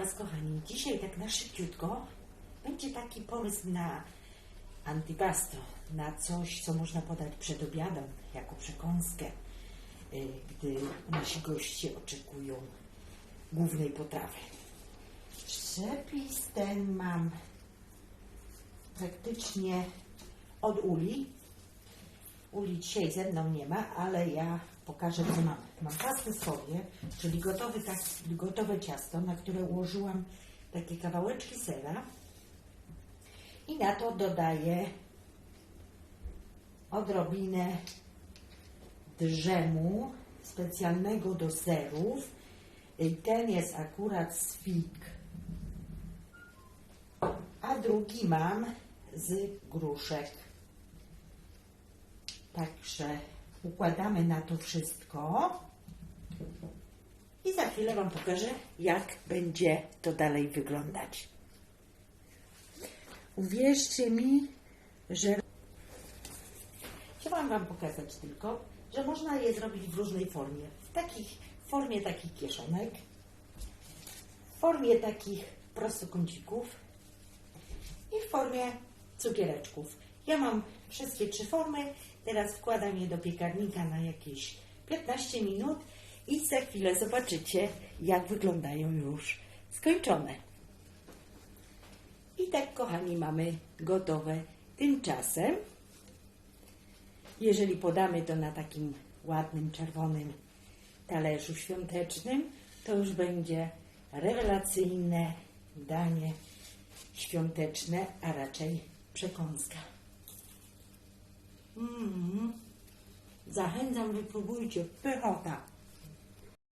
Was, kochani. Dzisiaj tak na szybciutko będzie taki pomysł na antipasto, na coś, co można podać przed obiadem, jako przekąskę, y, gdy nasi goście oczekują głównej potrawy. Przepis ten mam praktycznie od Uli. Uli dzisiaj ze mną nie ma, ale ja pokażę, co mam. Mam pastę sodię, czyli gotowy, tak, gotowe ciasto, na które ułożyłam takie kawałeczki sera i na to dodaję odrobinę drzemu specjalnego do serów. I ten jest akurat z fig, a drugi mam z gruszek. Także układamy na to wszystko i za chwilę Wam pokażę, jak będzie to dalej wyglądać. Uwierzcie mi, że chciałam Wam pokazać tylko, że można je zrobić w różnej formie. W, takich, formie takich kieszonek, w formie takich prostokącików i w formie cukiereczków. Ja mam wszystkie trzy formy. Teraz wkładam je do piekarnika na jakieś 15 minut i za chwilę zobaczycie, jak wyglądają już skończone. I tak, kochani, mamy gotowe. Tymczasem, jeżeli podamy to na takim ładnym, czerwonym talerzu świątecznym, to już będzie rewelacyjne danie świąteczne, a raczej przekąska. Mm. Zachęcam, wypróbujcie. Pychota.